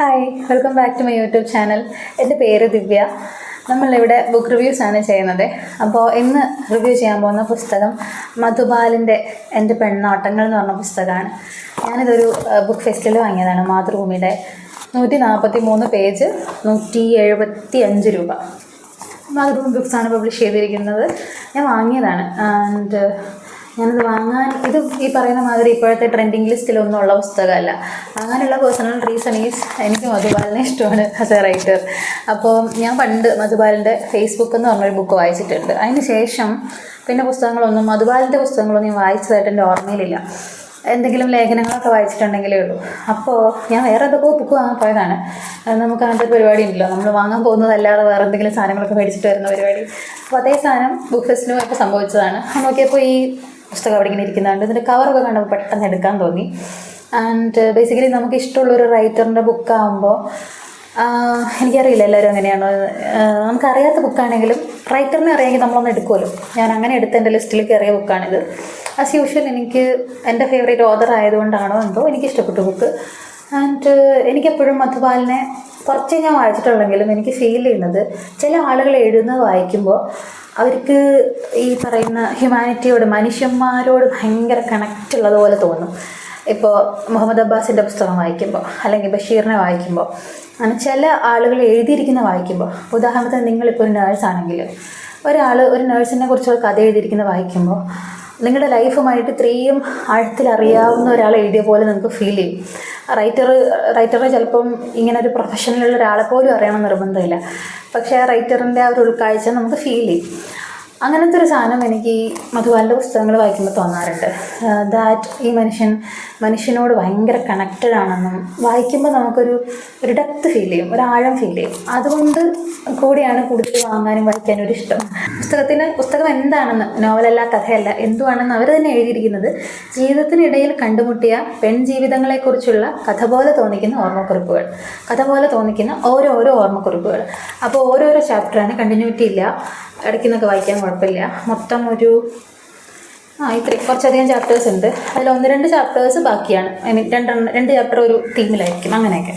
Hi welcome back to my YouTube channel എന്റെ പേര് ദിവ്യ. നമ്മളിവിടെ ബുക്ക് റിവ്യൂസ് ആണ് ചെയ്യുന്നത്. അപ്പോൾ ഇന്ന് റിവ്യൂ ചെയ്യാൻ പോകുന്ന പുസ്തകം മധുബാലിന്റെ എന്റെ പെണ്ണോട്ടങ്ങൾ എന്ന് പറഞ്ഞ പുസ്തകമാണ്. ഞാനിതൊരു ബുക്ക് ഫെസ്റ്റിവൽ വാങ്ങിയതാണ്. മാതൃഭൂമിയുടെ നൂറ്റി നാൽപ്പത്തി മൂന്ന് പേജ് നൂറ്റി എഴുപത്തി അഞ്ച് രൂപ. മാതൃഭൂമി ബുക്സാണ് പബ്ലിഷ് ചെയ്തിരിക്കുന്നത്. ഞാൻ വാങ്ങിയതാണ്. ആൻഡ് ഞാനത് വാങ്ങാൻ ഇത് ഈ പറയുന്ന മാതിരി ഇപ്പോഴത്തെ ട്രെൻഡിങ് ലിസ്റ്റിലൊന്നും ഉള്ള പുസ്തകമല്ല. അങ്ങനെയുള്ള പേഴ്സണൽ റീസൺ ഈസ് എനിക്ക് മധുബാലിനെ ഇഷ്ടമാണ് ആസ് എ റൈറ്റർ അപ്പോൾ ഞാൻ പണ്ട് മധുബാലിന്റെ ഫേസ്ബുക്ക് എന്ന് പറഞ്ഞൊരു ബുക്ക് വായിച്ചിട്ടുണ്ട്. അതിന് ശേഷം പിന്നെ പുസ്തകങ്ങളൊന്നും മധുബാലിന്റെ പുസ്തകങ്ങളൊന്നും ഞാൻ വായിച്ചതായിട്ട് എന്റെ ഓർമ്മയിലില്ല. എന്തെങ്കിലും ലേഖനങ്ങളൊക്കെ വായിച്ചിട്ടുണ്ടെങ്കിലേ ഉള്ളൂ. അപ്പോൾ ഞാൻ വേറെ എന്തൊക്കെ ബുക്ക് വാങ്ങാൻ പോയതാണ്. നമുക്ക് അങ്ങനത്തെ ഒരു പരിപാടി ഉണ്ടല്ലോ. നമ്മൾ വാങ്ങാൻ പോകുന്നതല്ലാതെ വേറെ എന്തെങ്കിലും സാധനങ്ങളൊക്കെ മേടിച്ചിട്ട് വരുന്ന പരിപാടി. അപ്പോൾ അതേ സാധനം ബുക്ക് ഫെസ്റ്റിന് പോയപ്പോൾ സംഭവിച്ചതാണ്. നോക്കിയപ്പോൾ ഈ പുസ്തകം അവിടെ ഇങ്ങനെ ഇരിക്കുന്നുണ്ട്. ഇതിന്റെ കവറൊക്കെ കണ്ടപ്പോൾ പെട്ടെന്ന് എടുക്കാൻ തോന്നി. ആൻഡ് ബേസിക്കലി നമുക്ക് ഇഷ്ടമുള്ള ഒരു റൈറ്ററിന്റെ ബുക്കാകുമ്പോൾ എനിക്കറിയില്ല എല്ലാവരും അങ്ങനെയാണോ നമുക്കറിയാത്ത ബുക്കാണെങ്കിലും റൈറ്ററിനെ അറിയാമെങ്കിൽ നമ്മളൊന്ന് എടുക്കുമല്ലോ. ഞാൻ അങ്ങനെ എടുത്ത എന്റെ ലിസ്റ്റിൽ കയറിയ ബുക്കാണിത് ആസ് യൂഷ്വൽ എനിക്ക് എന്റെ ഫേവറേറ്റ് ഓദർ ആയതുകൊണ്ടാണോ എന്തോ എനിക്ക് ഇഷ്ടപ്പെട്ട ബുക്ക് ആൻഡ് എനിക്കെപ്പോഴും മധുപാലിനെ കുറച്ച് ഞാൻ വായിച്ചിട്ടുള്ളെങ്കിലും എനിക്ക് ഫീൽ ചെയ്യുന്നത് ചില ആളുകൾ എഴുതുന്നത് വായിക്കുമ്പോൾ അവർക്ക് ഈ പറയുന്ന ഹ്യൂമാനിറ്റിയോട് മനുഷ്യന്മാരോട് ഭയങ്കര കണക്റ്റ് ഉള്ളതുപോലെ തോന്നും. ഇപ്പോൾ മുഹമ്മദ് അബ്ബാസിന്റെ പുസ്തകം വായിക്കുമ്പോൾ അല്ലെങ്കിൽ ബഷീറിനെ വായിക്കുമ്പോൾ അങ്ങനെ ചില ആളുകൾ എഴുതിയിരിക്കുന്ന വായിക്കുമ്പോൾ ഉദാഹരണത്തിന് നിങ്ങളിപ്പോൾ ഒരു നേഴ്സാണെങ്കിൽ ഒരാൾ ഒരു നേഴ്സിനെ കുറിച്ചുള്ള കഥ എഴുതിയിരിക്കുന്ന വായിക്കുമ്പോൾ നിങ്ങളുടെ ലൈഫുമായിട്ട് ഇത്രയും ആഴത്തിൽ അറിയാവുന്ന ഒരാൾ എഴുതിയ പോലെ നിങ്ങൾക്ക് ഫീൽ ചെയ്യും. റൈറ്റർ റൈറ്ററെ ചിലപ്പം ഇങ്ങനെ ഒരു പ്രൊഫഷനിലുള്ള ഒരാളെ പോലും അറിയണം നിർബന്ധമില്ല. പക്ഷേ ആ റൈറ്ററിന്റെ ആ ഒരു ഉൾക്കാഴ്ച നമുക്ക് ഫീൽ ചെയ്യും. അങ്ങനത്തെ ഒരു സാധനം എനിക്ക് ഈ മധുബാലിന്റെ പുസ്തകങ്ങൾ വായിക്കുമ്പോൾ തോന്നാറുണ്ട്. ദാറ്റ് ഈ മനുഷ്യൻ മനുഷ്യനോട് ഭയങ്കര കണക്റ്റഡ് ആണെന്നും വായിക്കുമ്പോൾ നമുക്കൊരു ഒരു ഡെപ്ത് ഫീൽ ചെയ്യും ഒരു ആഴം ഫീൽ ചെയ്യും. അതുകൊണ്ട് കൂടിയാണ് കൂടുതൽ വാങ്ങാനും വായിക്കാനും ഒരു ഇഷ്ടം. പുസ്തകത്തിന് പുസ്തകം എന്താണെന്ന് നോവലല്ല കഥയല്ല എന്തുവാണെന്ന് അവർ തന്നെ എഴുതിയിരിക്കുന്നത് ജീവിതത്തിനിടയിൽ കണ്ടുമുട്ടിയ പെൺജീവിതങ്ങളെക്കുറിച്ചുള്ള കഥ പോലെ തോന്നിക്കുന്ന ഓർമ്മക്കുറിപ്പുകൾ. കഥ പോലെ തോന്നിക്കുന്ന ഓരോരോ ഓർമ്മക്കുറിപ്പുകൾ. അപ്പോൾ ഓരോരോ ചാപ്റ്ററാണ് കണ്ടിന്യൂറ്റി ഇല്ല. ഇടയ്ക്കുന്നൊക്കെ വായിക്കാൻ കുഴപ്പമില്ല. മൊത്തം ഒരു ആ ഇത്ര കുറച്ചധികം ചാപ്റ്റേഴ്സ് ഉണ്ട്. അതിൽ ഒന്ന് രണ്ട് ചാപ്റ്റേഴ്സ് ബാക്കിയാണ്. ഐ മീൻ രണ്ടെണ്ണം രണ്ട് ചാപ്റ്റർ ഒരു തീമിലായിരിക്കും അങ്ങനെയൊക്കെ.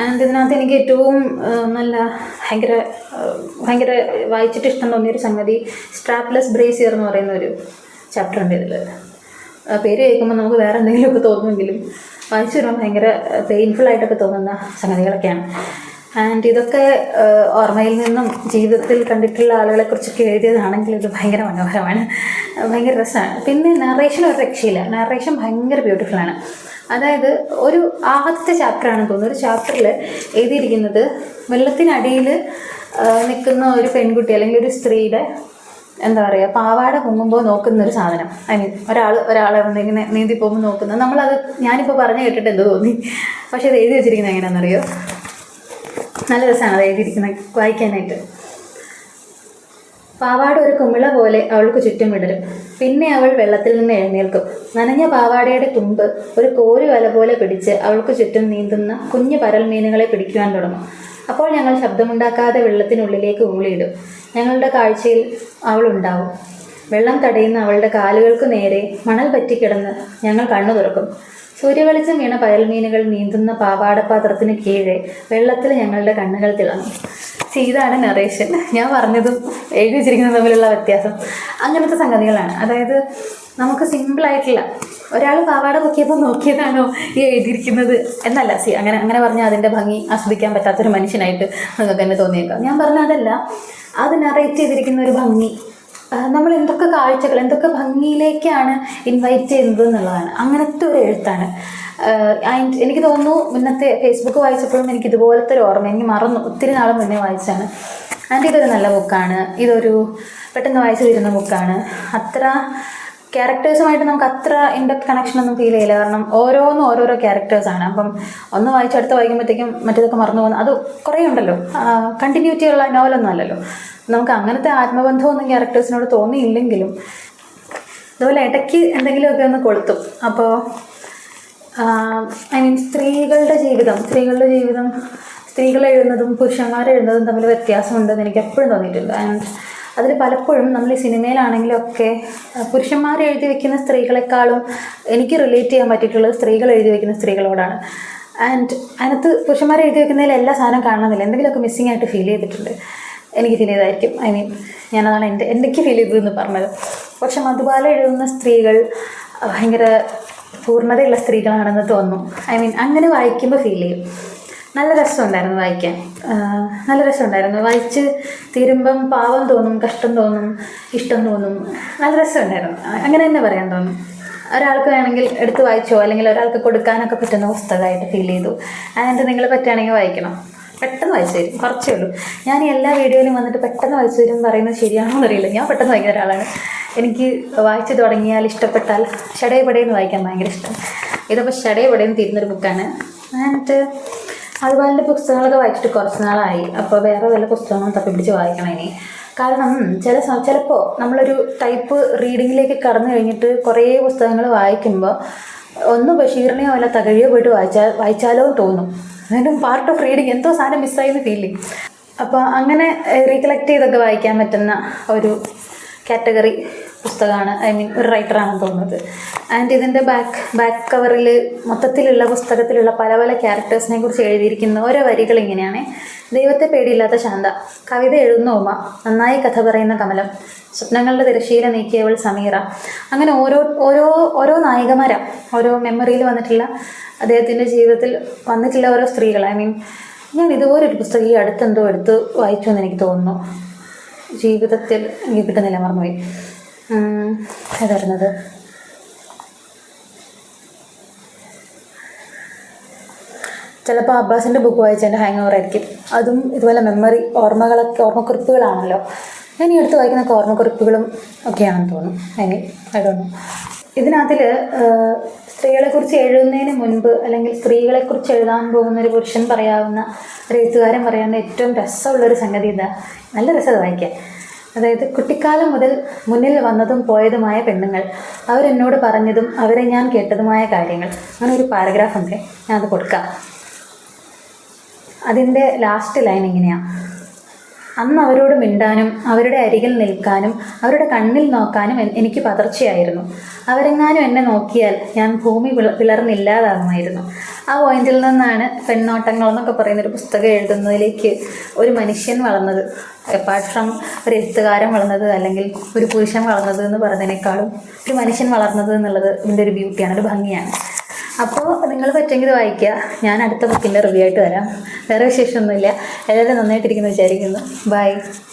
ആൻഡ് ഇതിനകത്ത് എനിക്ക് ഏറ്റവും നല്ല ഭയങ്കര ഭയങ്കര വായിച്ചിട്ട് ഇഷ്ടം തോന്നിയൊരു സംഗതി സ്ട്രാപ്ലെസ് ബ്രേസിയർ എന്ന് പറയുന്ന ഒരു ചാപ്റ്റർ ഉണ്ട് ഇതിൽ പേര് കേൾക്കുമ്പോൾ നമുക്ക് വേറെ എന്തെങ്കിലുമൊക്കെ തോന്നുമെങ്കിലും വായിച്ചു വരുമ്പോൾ ഭയങ്കര പെയിൻഫുൾ ആയിട്ടൊക്കെ തോന്നുന്ന സംഗതികളൊക്കെയാണ്. ആൻഡ് ഇതൊക്കെ ഓർമ്മയിൽ നിന്നും ജീവിതത്തിൽ കണ്ടിട്ടുള്ള ആളുകളെ കുറിച്ചൊക്കെ എഴുതിയതാണെങ്കിൽ ഇത് ഭയങ്കര മനോഹരമാണ്. ഭയങ്കര രസമാണ്. പിന്നെ നറേഷൻ ഒരു രക്ഷയില്ല. നറേഷൻ ഭയങ്കര ബ്യൂട്ടിഫുൾ ആണ്. അതായത് ഒരു ആദ്യത്തെ ചാപ്റ്ററാണെന്ന് തോന്നുന്നു. ഒരു ചാപ്റ്ററിൽ എഴുതിയിരിക്കുന്നത് വെള്ളത്തിനടിയിൽ നിൽക്കുന്ന ഒരു പെൺകുട്ടി അല്ലെങ്കിൽ ഒരു സ്ത്രീയുടെ എന്താ പറയുക പാവാട പൊങ്ങുമ്പോൾ നോക്കുന്ന ഒരു സാധനം. ഐ മീൻ ഒരാൾ ഒരാളെ ഇങ്ങനെ നീന്തി പോകുമ്പോൾ നോക്കുന്നത്. നമ്മളത് ഞാനിപ്പോൾ പറഞ്ഞു കേട്ടിട്ട് എന്ത് തോന്നി. പക്ഷേ ഇത് എഴുതി വെച്ചിരിക്കുന്നത് എങ്ങനെയാണെന്നറിയോ? നല്ല രസമാണ് എഴുതിയിരിക്കുന്നത് വായിക്കാനായിട്ട്. പാവാട ഒരു കുമിള പോലെ അവൾക്ക് ചുറ്റും വിടരും. പിന്നെ അവൾ വെള്ളത്തിൽ നിന്ന് എഴുന്നേൽക്കും. നനഞ്ഞ പാവാടയുടെ തുമ്പ് ഒരു കോരു വല പോലെ പിടിച്ച് അവൾക്ക് ചുറ്റും നീന്തുന്ന കുഞ്ഞു പരൽ മീനുകളെ പിടിക്കുവാൻ തുടങ്ങും. അപ്പോൾ ഞങ്ങൾ ശബ്ദമുണ്ടാക്കാതെ വെള്ളത്തിനുള്ളിലേക്ക് ഊളിയിടും. ഞങ്ങളുടെ കാഴ്ചയിൽ അവൾ ഉണ്ടാവും. വെള്ളം തടയുന്ന അവളുടെ കാലുകൾക്ക് നേരെ മണൽ പറ്റിക്കിടന്ന് ഞങ്ങൾ കണ്ണു തുറക്കും സൂര്യവെളിച്ചം വീണ പയൽമീനുകൾ നീന്തുന്ന പാവാടപാത്രത്തിന് കീഴേ വെള്ളത്തിൽ ഞങ്ങളുടെ കണ്ണുകൾ തിളങ്ങും. ചെയ്താണ് നറേഷൻ ഞാൻ പറഞ്ഞതും എഴുതി വെച്ചിരിക്കുന്നതും തമ്മിലുള്ള വ്യത്യാസം. അങ്ങനത്തെ സംഗതികളാണ്. അതായത് നമുക്ക് സിമ്പിളായിട്ടില്ല ഒരാൾ പാവാട നോക്കിയപ്പോൾ നോക്കിയതാണോ ഈ എഴുതിയിരിക്കുന്നത് എന്നല്ല. സി അങ്ങനെ അങ്ങനെ പറഞ്ഞാൽ അതിന്റെ ഭംഗി ആസ്വദിക്കാൻ പറ്റാത്തൊരു മനുഷ്യനായിട്ട് നിങ്ങൾക്ക് തന്നെ തോന്നിയേക്കാം. ഞാൻ പറഞ്ഞ അതല്ല അത് നറേറ്റ് ചെയ്തിരിക്കുന്ന ഒരു ഭംഗി. നമ്മൾ എന്തൊക്കെ കാഴ്ചകൾ എന്തൊക്കെ ഭംഗിയിലേക്കാണ് ഇൻവൈറ്റ് ചെയ്യുന്നത് എന്നുള്ളതാണ്. അങ്ങനത്തെ ഒരു എഴുത്താണ്. എനിക്ക് തോന്നുന്നു മുന്നത്തെ ഫേസ്ബുക്ക് വായിച്ചപ്പോഴും എനിക്ക് ഇതുപോലത്തെ ഒരു ഓർമ്മ എനിക്ക് മറന്നു ഒത്തിരി നാൾ മുന്നേ വായിച്ചാണ് ആൻഡ് ഇതൊരു നല്ല ബുക്കാണ് ഇതൊരു പെട്ടെന്ന് വായിച്ചു തീരുന്ന ബുക്കാണ് അത്ര ക്യാരക്ടേഴ്സുമായിട്ട് നമുക്ക് അത്ര ഇൻഡെപ്ത് കണക്ഷൻ ഒന്നും ഫീൽ ചെയ്യില്ല. കാരണം ഓരോന്നും ഓരോരോ ക്യാരക്ടേഴ്സാണ് അപ്പം ഒന്ന് വായിച്ചെടുത്ത് വായിക്കുമ്പോഴത്തേക്കും മറ്റേതൊക്കെ മറന്നു പോകുന്നു അത് കുറേ ഉണ്ടല്ലോ. കണ്ടിന്യൂറ്റി ഉള്ള നോവലൊന്നും അല്ലല്ലോ. നമുക്ക് അങ്ങനത്തെ ആത്മബന്ധമൊന്നും ക്യാരക്ടേഴ്സിനോട് തോന്നിയില്ലെങ്കിലും അതുപോലെ ഇടയ്ക്ക് എന്തെങ്കിലുമൊക്കെ ഒന്ന് കൊളുത്തും. അപ്പോൾ ഐ മീൻ സ്ത്രീകളുടെ ജീവിതം സ്ത്രീകളുടെ ജീവിതം സ്ത്രീകൾ എഴുതുന്നതും പുരുഷന്മാർ തമ്മിൽ വ്യത്യാസമുണ്ടെന്ന് എനിക്ക് എപ്പോഴും തോന്നിയിട്ടുണ്ട്. ആൻഡ് അതിൽ പലപ്പോഴും നമ്മൾ ഈ സിനിമയിലാണെങ്കിലും ഒക്കെ പുരുഷന്മാർ എഴുതി വെക്കുന്ന സ്ത്രീകളെക്കാളും എനിക്ക് റിലേറ്റ് ചെയ്യാൻ പറ്റിയിട്ടുള്ളത് സ്ത്രീകൾ എഴുതി വെക്കുന്ന സ്ത്രീകളോടാണ്. ആൻഡ് അതിനകത്ത് പുരുഷന്മാരെ എഴുതി വെക്കുന്നതിൽ എല്ലാ സാധനവും കാണണമെന്നില്ല. എന്തെങ്കിലുമൊക്കെ മിസ്സിംഗ് ആയിട്ട് ഫീൽ ചെയ്തിട്ടുണ്ട്. എനിക്ക് ഫീൽ ചെയ്തായിരിക്കും ഐ മീൻ ഞാനതാണ് എന്റെ എനിക്ക് ഫീൽ ചെയ്തതെന്ന് പറഞ്ഞത്. പക്ഷെ മധുബാല എഴുതുന്ന സ്ത്രീകൾ ഭയങ്കര പൂർണതയുള്ള സ്ത്രീകളാണെന്ന് തോന്നും. ഐ മീൻ അങ്ങനെ വായിക്കുമ്പോൾ ഫീൽ ചെയ്യും. നല്ല രസമുണ്ടായിരുന്നു വായിക്കാൻ. നല്ല രസമുണ്ടായിരുന്നു. വായിച്ച് തീരുമ്പം പാവം തോന്നും കഷ്ടം തോന്നും ഇഷ്ടം തോന്നും. നല്ല രസമുണ്ടായിരുന്നു. അങ്ങനെ തന്നെ പറയാൻ തോന്നും. ഒരാൾക്ക് വേണമെങ്കിൽ എടുത്ത് വായിച്ചോ അല്ലെങ്കിൽ ഒരാൾക്ക് കൊടുക്കാനൊക്കെ പറ്റുന്ന പുസ്തകമായിട്ട് ഫീൽ ചെയ്തു. അതിന്റെ നിങ്ങൾ പറ്റുകയാണെങ്കിൽ വായിക്കണം. പെട്ടെന്ന് വായിച്ചു തരും. കുറച്ചേ ഉള്ളൂ. ഞാൻ എല്ലാ വീഡിയോയിലും വന്നിട്ട് പെട്ടെന്ന് വായിച്ചു തരും പറയുന്നത് ശരിയാണോ എന്നറിയില്ല. ഞാൻ പെട്ടെന്ന് വായിക്കുന്ന ഒരാളാണ്. എനിക്ക് വായിച്ചു തുടങ്ങിയാൽ ഇഷ്ടപ്പെട്ടാൽ ഷടേ പടേന്ന് വായിക്കാൻ ഭയങ്കര ഇഷ്ടം. ഇതപ്പോൾ ഷടേ തീരുന്നൊരു ബുക്കാണ് എന്നിട്ട് അതുപോലെ പുസ്തകങ്ങളൊക്കെ വായിച്ചിട്ട് കുറച്ച് നാളായി. അപ്പോൾ വേറെ വല്ല പുസ്തകങ്ങളും തപ്പി തപ്പിപ്പിടിച്ച് വായിക്കണം ഇനി. കാരണം ചില ചിലപ്പോൾ നമ്മളൊരു ടൈപ്പ് റീഡിങ്ങിലേക്ക് കടന്നു കഴിഞ്ഞിട്ട് കുറേ പുസ്തകങ്ങൾ വായിക്കുമ്പോൾ ഒന്ന് ബഷീറിനെയോ അല്ല തകഴിയോ പോയിട്ട് വായിച്ചാൽ വായിച്ചാലോ തോന്നും. അതിനും പാർട്ട് ഓഫ് റീഡിങ് എന്തോ സാധനം മിസ്സായെന്ന് ഫീലിംഗ് അപ്പോൾ അങ്ങനെ റീകളക്ട് ചെയ്തൊക്കെ വായിക്കാൻ പറ്റുന്ന ഒരു കാറ്റഗറി പുസ്തകമാണ്. ഐ മീൻ ഒരു റൈറ്ററാണെന്ന് തോന്നുന്നത്. ആൻഡ് ഇതിന്റെ ബാക്ക് ബാക്ക് കവറിൽ മൊത്തത്തിലുള്ള പുസ്തകത്തിലുള്ള പല പല ക്യാരക്ടേഴ്സിനെ കുറിച്ച് എഴുതിയിരിക്കുന്ന ഓരോ വരികൾ ഇങ്ങനെയാണ്. ദൈവത്തെ പേടിയില്ലാത്ത ശാന്ത കവിത എഴുതുന്ന ഉമ നന്നായി കഥ പറയുന്ന കമലം സ്വപ്നങ്ങളുടെ തിരശീല നീക്കിയവൾ സമീറ. അങ്ങനെ ഓരോ ഓരോ ഓരോ നായികമാരാ. ഓരോ മെമ്മറിയിൽ വന്നിട്ടുള്ള അദ്ദേഹത്തിന്റെ ജീവിതത്തിൽ വന്നിട്ടുള്ള ഓരോ സ്ത്രീകൾ. ഐ മീൻ ഞാൻ ഇതുപോലൊരു പുസ്തകം ഈ അടുത്തെന്തോ എടുത്ത് വായിച്ചു എന്ന് എനിക്ക് തോന്നുന്നു. ജീവിതത്തിൽ എനിക്ക് കിട്ടുന്നില്ല മറന്നുപോയി. ഉം, ഏതായിരുന്നത് ചിലപ്പോൾ അബ്ബാസിന്റെ ബുക്ക് വായിച്ചതിന്റെ ഹാങ് ഓവർ ആയിരിക്കും. അതും ഇതുപോലെ മെമ്മറി ഓർമ്മകളൊക്കെ ഓർമ്മക്കുറിപ്പുകളാണല്ലോ. ഞാൻ ഈ അടുത്ത് വായിക്കുന്ന ഓർമ്മക്കുറിപ്പുകളും ഒക്കെയാണെന്ന് തോന്നുന്നു. ഐ ഡോണ്ട് നോ ഇതിനകത്തിൽ സ്ത്രീകളെക്കുറിച്ച് എഴുതുന്നതിന് മുൻപ് അല്ലെങ്കിൽ സ്ത്രീകളെക്കുറിച്ച് എഴുതാൻ പോകുന്ന ഒരു പുരുഷൻ പറയാവുന്ന ഒരു എഴുത്തുകാരൻ പറയാവുന്ന ഏറ്റവും രസമുള്ളൊരു സംഗതി ഇതാ. നല്ല രസം വായിക്കാൻ. അതായത് കുട്ടിക്കാലം മുതൽ മുന്നിൽ വന്നതും പോയതുമായ പെണ്ണുങ്ങൾ. അവരെന്നോട് പറഞ്ഞതും അവരെ ഞാൻ കേട്ടതുമായ കാര്യങ്ങൾ. അങ്ങനെ ഒരു പാരഗ്രാഫ് ഉണ്ട്. ഞാൻ അത് കൊടുക്കാം. അതിന്റെ ലാസ്റ്റ് ലൈൻ ഇങ്ങനെയാണ് അന്ന് അവരോട് മിണ്ടാനും അവരുടെ അരികിൽ നിൽക്കാനും അവരുടെ കണ്ണിൽ നോക്കാനും എനിക്ക് പതർച്ചയായിരുന്നു. അവരെങ്ങാനും എന്നെ നോക്കിയാൽ ഞാൻ ഭൂമി വിള വിളർന്നില്ലാതാകുമായിരുന്നു. ആ പോയിന്റിൽ നിന്നാണ് പെണ്ണോട്ടങ്ങൾ എന്നൊക്കെ പറയുന്ന ഒരു പുസ്തകം എഴുതുന്നതിലേക്ക് ഒരു മനുഷ്യൻ വളർന്നത്. അപ്പാർട്ട് ഫ്രം ഒരു എഴുത്തുകാരൻ വളർന്നത് അല്ലെങ്കിൽ ഒരു പുരുഷൻ വളർന്നത് എന്ന് പറയുന്നതിനേക്കാളും ഒരു മനുഷ്യൻ വളർന്നത് എന്നുള്ളത് ഇതിന്റെ ഒരു ബ്യൂട്ടിയാണ് ഒരു ഭംഗിയാണ്. അപ്പോൾ നിങ്ങൾ പറ്റുമെങ്കിൽ വായിക്കുക. ഞാൻ അടുത്ത ബുക്കിന്റെ റിവ്യൂ ആയിട്ട് വരാം. വേറെ വിശേഷമൊന്നുമില്ല. എല്ലാവരും നന്നായിട്ടിരിക്കുന്നു വിചാരിക്കുന്നു. ബൈ